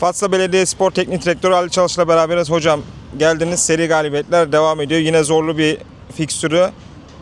Fatsa Belediye Spor Teknik Direktörü Ali Çalış'la beraberiz. Hocam geldiniz seri galibiyetler devam ediyor. Yine zorlu bir fikstürü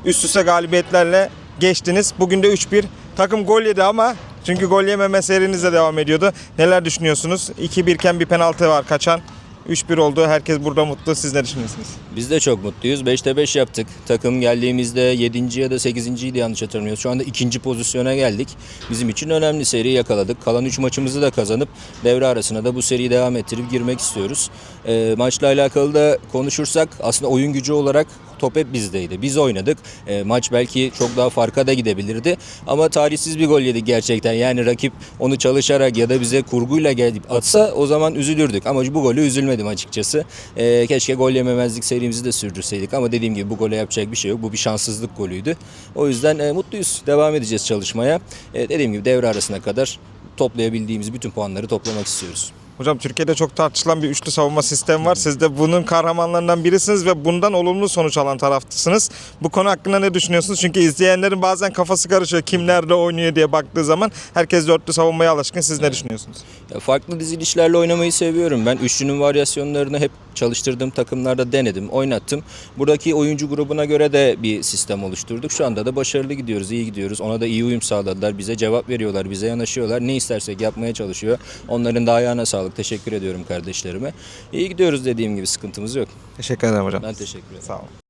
üst üste galibiyetlerle geçtiniz. Bugün de 3-1. Takım gol yedi ama çünkü gol yememe seriniz de devam ediyordu. Neler düşünüyorsunuz? 2-1 iken bir penaltı var kaçan. 3-1 oldu. Herkes burada mutlu. Siz ne düşünüyorsunuz? Biz de çok mutluyuz. 5'te 5 yaptık. Takım geldiğimizde 7. ya da 8. idi yanlış hatırlamıyoruz. Şu anda ikinci pozisyona geldik. Bizim için önemli seri yakaladık. Kalan 3 maçımızı da kazanıp devre arasına da bu seriyi devam ettirip girmek istiyoruz. Ee, maçla alakalı da konuşursak aslında oyun gücü olarak top hep bizdeydi. Biz oynadık. Ee, maç belki çok daha farka da gidebilirdi. Ama tarihsiz bir gol yedik gerçekten. Yani rakip onu çalışarak ya da bize kurguyla gelip atsa o zaman üzülürdük. Ama bu golü üzülmedim açıkçası. Ee, keşke gol yememezlik serimizi de sürdürseydik. Ama dediğim gibi bu gole yapacak bir şey yok. Bu bir şanssızlık golüydü. O yüzden e, mutluyuz. Devam edeceğiz çalışmaya. E, dediğim gibi devre arasına kadar toplayabildiğimiz bütün puanları toplamak istiyoruz. Hocam Türkiye'de çok tartışılan bir üçlü savunma sistemi var. Siz de bunun kahramanlarından birisiniz ve bundan olumlu sonuç alan taraftasınız. Bu konu hakkında ne düşünüyorsunuz? Çünkü izleyenlerin bazen kafası karışıyor. Kim nerede oynuyor diye baktığı zaman herkes dörtlü savunmaya alışkın. Siz ne düşünüyorsunuz? Ya farklı dizilişlerle oynamayı seviyorum. Ben üçlünün varyasyonlarını hep çalıştırdığım takımlarda denedim, oynattım. Buradaki oyuncu grubuna göre de bir sistem oluşturduk. Şu anda da başarılı gidiyoruz, iyi gidiyoruz. Ona da iyi uyum sağladılar. Bize cevap veriyorlar, bize yanaşıyorlar. Ne istersek yapmaya çalışıyor. Onların da ayağına sağlık. Teşekkür ediyorum kardeşlerime. İyi gidiyoruz dediğim gibi sıkıntımız yok. Teşekkür ederim hocam. Ben teşekkür ederim. Sağ olun.